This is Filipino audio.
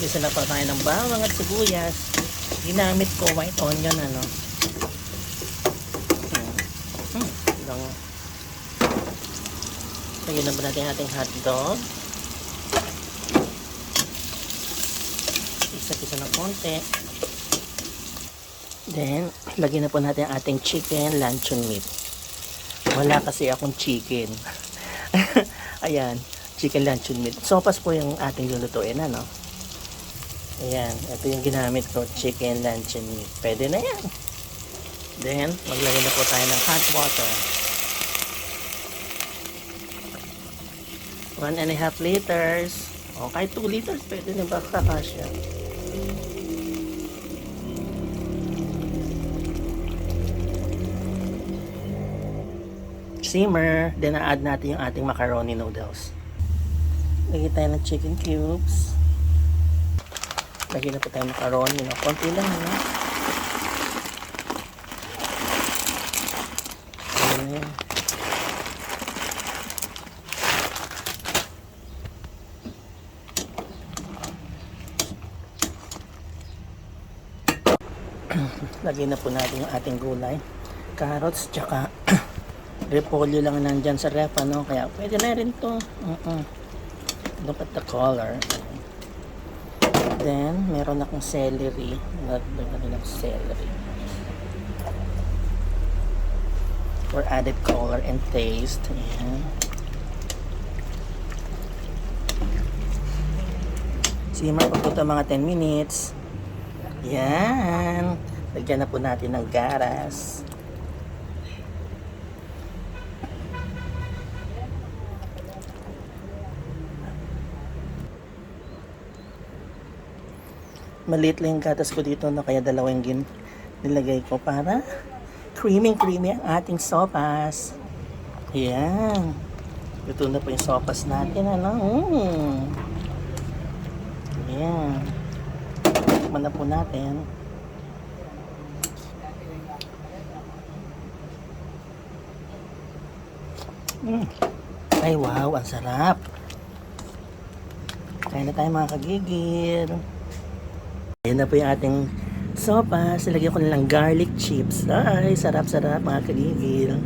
Gisa na pa tayo ng bawang at sibuyas. Ginamit ko white onion, ano. Hmm. Hmm. Bango. Lagyan na ba natin ating hotdog? Isa-isa ng konti. Then, lagyan na po natin ang ating chicken luncheon meat. Wala kasi akong chicken. Ayan, chicken luncheon meat. Sopas po yung ating lulutuin, ano? Ayan, ito yung ginamit ko, chicken luncheon meat. Pwede na yan. Then, maglagay na po tayo ng hot water. One and a half liters. O, kahit 2 liters, pwede na ba kakasya? simmer. Then, na-add natin yung ating macaroni noodles. Lagyan tayo ng chicken cubes. Lagyan na po tayo macaroni. No? Konti lang. No? Lagyan na po natin yung ating gulay. Carrots, tsaka repolyo lang nandyan sa ref, ano? Kaya pwede na rin to. Uh-uh. Look at the color. Then, meron akong celery. Lagyan ng celery. For added color and taste. Ayan. Simmer po ito mga 10 minutes. Yan. Lagyan na po natin ng garas. Maliit lang yung gatas ko dito no kaya dalawang gin nilagay ko para creamy creamy ang ating sopas. Ayan. Luto na po yung sopas natin ano. Mm. Ayan. Tikman na po natin. Mm. Ay wow, ang sarap. Kaya na tayo mga kagigil. Ayan na po yung ating sopas. Nilagyan ko na lang garlic chips. Ay, sarap-sarap mga kagigil.